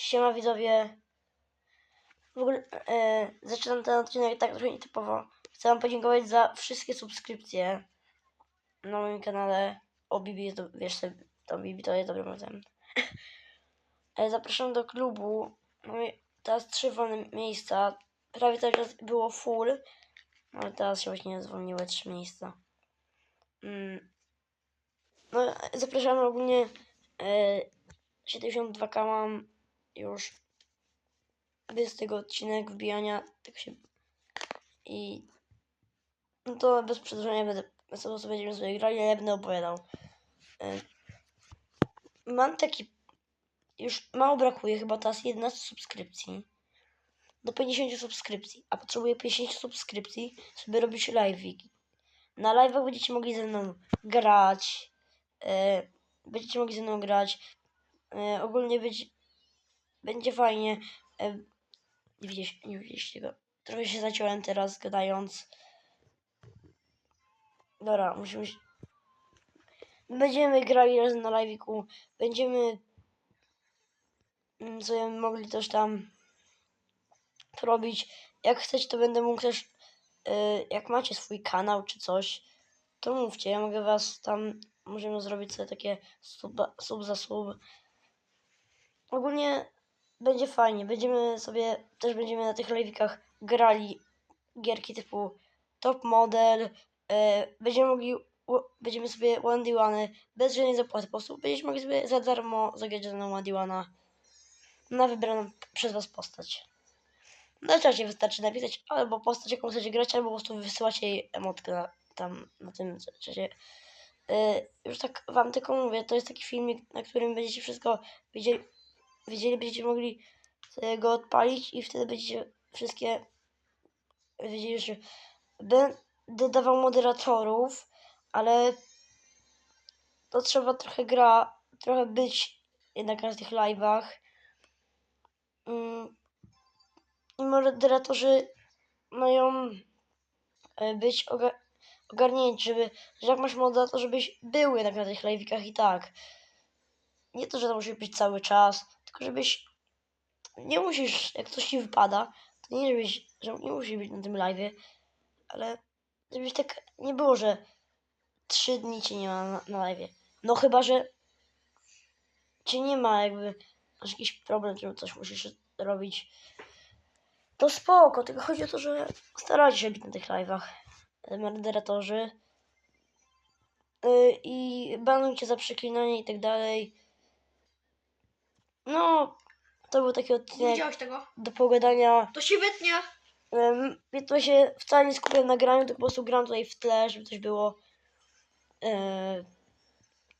Siema widzowie. W ogóle e, zaczynam ten odcinek tak trochę nietypowo. Chcę wam podziękować za wszystkie subskrypcje na moim kanale. O Bibi jest, do, wiesz, to Bibi to jest dobrym razem. e, zapraszam do klubu. Mamy teraz trzy wolne miejsca. Prawie cały czas było full. Ale teraz się właśnie zwolniły trzy miejsca. Mm. No, zapraszamy ogólnie. E, 72k mam już bez tego odcinek wbijania tak się i no to bez przedłużenia będę co sobie będziemy sobie grali, ja będę opowiadał. E, Mam taki już mało brakuje, chyba teraz 11 subskrypcji do 50 subskrypcji, a potrzebuję 50 subskrypcji, żeby robić live'iki. Na live'ach będziecie mogli ze mną grać, e, będziecie mogli ze mną grać, e, ogólnie będzie, będzie fajnie. E, nie widzieliście, nie widzieliście go. Trochę się zaciąłem teraz gadając. Dobra, musimy się... Będziemy grali razem na live'iku. Będziemy mm, sobie mogli też tam robić. Jak chcecie, to będę mógł też, y, jak macie swój kanał czy coś, to mówcie. Ja mogę was tam, możemy zrobić sobie takie sub, sub za sub. Ogólnie będzie fajnie. Będziemy sobie, też będziemy na tych live'ikach grali gierki typu Top Model. y, będziemy mogli, będziemy sobie one d one bez żadnej zapłaty. Po prostu będziecie mogli sobie za darmo zagrać ze mną one d one'a na wybraną przez was postać. Na czacie wystarczy napisać albo postać, jaką chcecie grać, albo po prostu wysyłacie jej emotkę na, tam na tym czacie. Yy, już tak wam tylko mówię, to jest taki filmik, na którym będziecie wszystko wiedzieli, wiedzieli będziecie mogli sobie go odpalić i wtedy będziecie wszystkie wiedzieli, że będę dawał moderatorów, ale to trzeba trochę gra, trochę być jednak na tych live'ach. Mm, i moderatorzy mają e, być oga- ogarnięci, żeby, że jak masz moda, to żebyś był jednak na tych live'ikach i tak. Nie to, że to musi być cały czas, tylko żebyś nie musisz, jak coś ci wypada, to nie żebyś, że nie musisz być na tym live'ie, ale żebyś tak nie było, że trzy dni cię nie ma na, na live'ie. No chyba, że cię nie ma, jakby masz jakiś problem, że coś musisz robić to spoko, tylko chodzi o to, że starajcie się być na tych live'ach. e, Moderatorzy. Yy, I banujcie za przeklinanie i tak dalej. No, to był taki Nie odcinek widziałeś tego? do pogadania. To się wytnie. Um, ja to się wcale nie skupiam na graniu, tylko po prostu gram tutaj w tle, żeby coś było yy,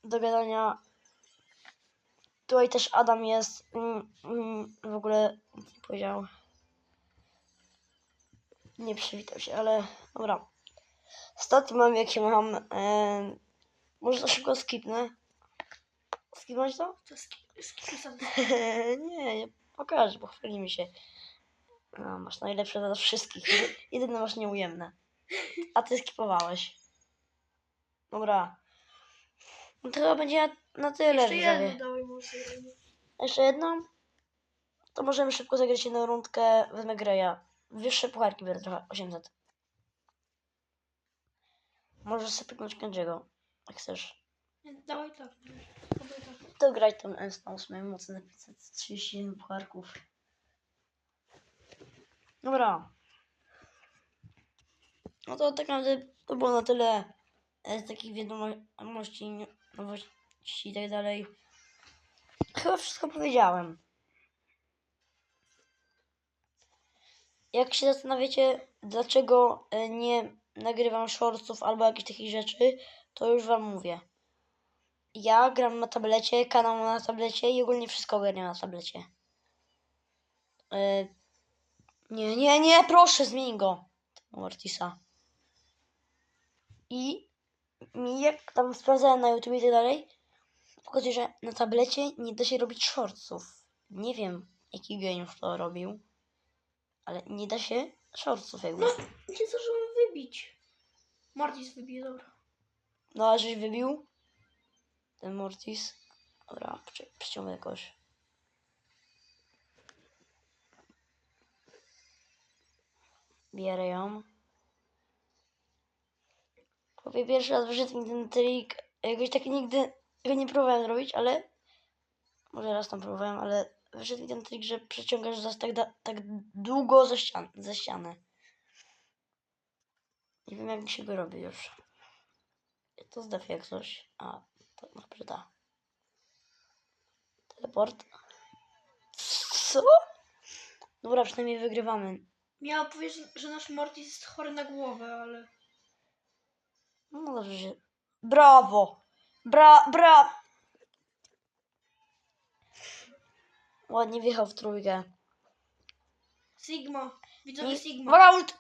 do gadania. Tutaj też Adam jest. Mm, mm, w ogóle powiedział. Nie przywitał się, ale dobra. Staty mam jakie mam. E, może to szybko skipnę. Skipnąć to? To sk- skisam. nie, nie pokażę, bo chwali mi się. No, masz najlepsze ze wszystkich. Jedy- Jedyne masz nieujemne. A ty skipowałeś. Dobra. No to chyba będzie na, na tyle. Jeszcze dawaj sobie. Jeszcze jedną? To możemy szybko zagrać jedną rundkę. Wezmę Greya. Wyższe pucharki biorę trochę. 800. Możesz sobie pyknąć Kenjiego. Jak chcesz. Dawaj tak. Dawaj tak. To grać tą S na 8 mocy na 537 pucharków. Dobra. No to tak naprawdę to było na tyle e, z takich wiadomości, nowości i tak dalej. Chyba wszystko powiedziałem. Jak się zastanawiacie, dlaczego e, nie nagrywam shortsów albo jakichś takich rzeczy, to już wam mówię. Ja gram na tablecie, kanał na tablecie i ogólnie wszystko ogarniam na tablecie. E, nie, nie, nie, proszę, zmień go. Mortisa. I mi jak tam sprawdzałem na YouTube i tak dalej, pokazuje, że na tablecie nie da się robić shortsów. Nie wiem, jaki geniusz to robił, ale nie da się shortsów jakby. No, nie zdążyłem wybić. Mortis wybije, dobra. No, a żeś wybił? Ten Mortis. Dobra, przyciągnę jakoś. Bierę ją. Powiem pierwszy raz w życiu ten trik. Jakoś taki nigdy go nie próbowałem robić, ale... Może raz tam próbowałem, ale wyszedł mi ten trik, że przeciągasz za tak, tak długo za, ścian ścianę. Nie wiem jak mi się go robi już. Ja to zdawię jak coś. A, to no chyba, że da. Teleport. Co? Dobra, przynajmniej wygrywamy. Miała powiedzieć, że nasz Mortis jest chory na głowę, ale... No dobrze się. Brawo! Bra, bra! Ładnie wjechał w trójkę. Sigma. Widzowie Nie, Sigma. Uwaga, ult!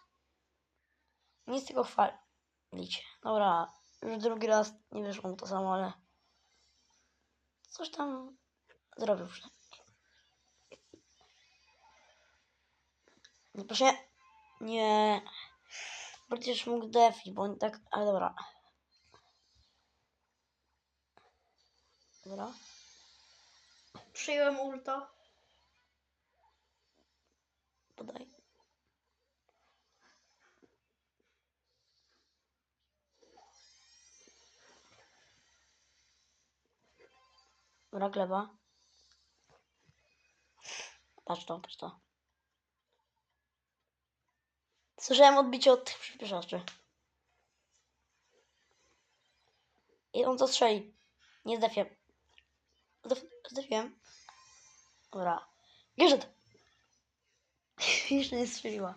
Nie z tego chwalić. Dobra, już drugi raz nie wyszło mu to samo, ale coś tam zrobił przynajmniej. Nie, proszę nie. Przecież mógł defić, bo on tak... Ale dobra. Dobra. Przyjąłem ulta. Dobra, gleba. Patrz to, patrz to. Słyszałem odbicie od tych przyspieszaczy. I on to strzeli. Nie zdefię. Zdef- Zdefiłem. Dobra. Gadżet! Jeszcze nie strzeliła.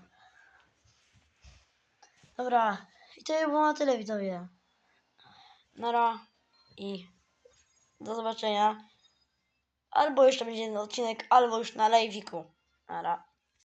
Dobra. I to by było na tyle, widzowie. Nara i do zobaczenia. Albo jeszcze będzie jeden odcinek, albo już na live'iku. Nara.